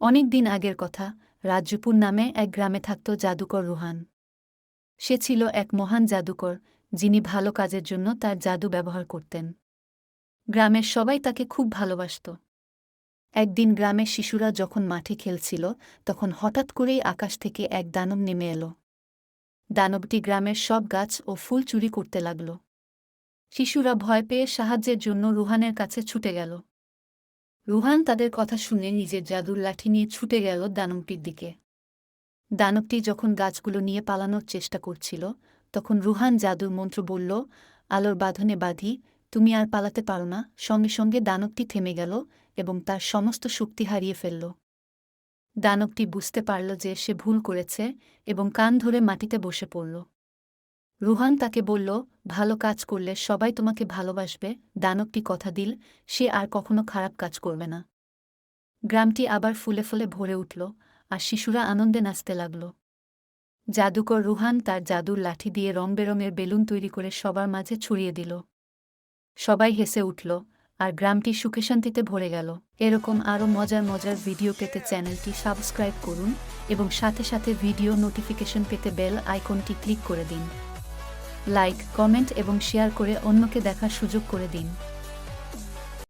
অনেক দিন আগের কথা, রাজ্যপুর নামে এক গ্রামে থাকত জাদুকর রুহান। সে ছিল এক মহান জাদুকর, যিনি ভালো কাজের জন্য তার জাদু ব্যবহার করতেন। গ্রামের সবাই তাকে খুব ভালোবাসত। একদিন গ্রামের শিশুরা যখন মাঠে খেলছিল, তখন হঠাৎ করেই আকাশ থেকে এক দানব নেমে এলো। দানবটি গ্রামের সব গাছ ও ফুল চুরি করতে লাগল। শিশুরা ভয় পেয়ে সাহায্যের জন্য রুহানের কাছে ছুটে গেল। রুহান তাদের কথা শুনে নিজের জাদুর লাঠি নিয়ে ছুটে গেল দানবটির দিকে। দানবটি যখন গাছগুলো নিয়ে পালানোর চেষ্টা করছিল, তখন রুহান জাদুর মন্ত্র বলল, আলোর বাঁধনে বাঁধি, তুমি আর পালাতে পারো না। সঙ্গে সঙ্গে দানবটি থেমে গেল এবং তার সমস্ত শক্তি হারিয়ে ফেলল। দানবটি বুঝতে পারল যে সে ভুল করেছে এবং কান ধরে মাটিতে বসে পড়ল। রুহান তাকে বলল ভালো কাজ করলে সবাই তোমাকে ভালোবাসবে দানবটি কথা দিল, সে আর কখনো খারাপ কাজ করবে না। গ্রামটি আবার ফুলে ফুলে ভরে উঠল, আর শিশুরা আনন্দে নাচতে লাগল। জাদুকর রুহান তার জাদুর লাঠি দিয়ে রং বেরঙের বেলুন তৈরি করে সবার মাঝে ছড়িয়ে দিল। সবাই হেসে উঠল, আর গ্রামটি সুখে শান্তিতে ভরে গেল। এরকম আরও মজার মজার ভিডিও পেতে চ্যানেলটি সাবস্ক্রাইব করুন এবং সাথে সাথে ভিডিও নোটিফিকেশন পেতে বেল আইকনটি ক্লিক করে দিন। লাইক কমেন্ট এবং শেয়ার করে অন্যকে দেখার সুযোগ করে দিন।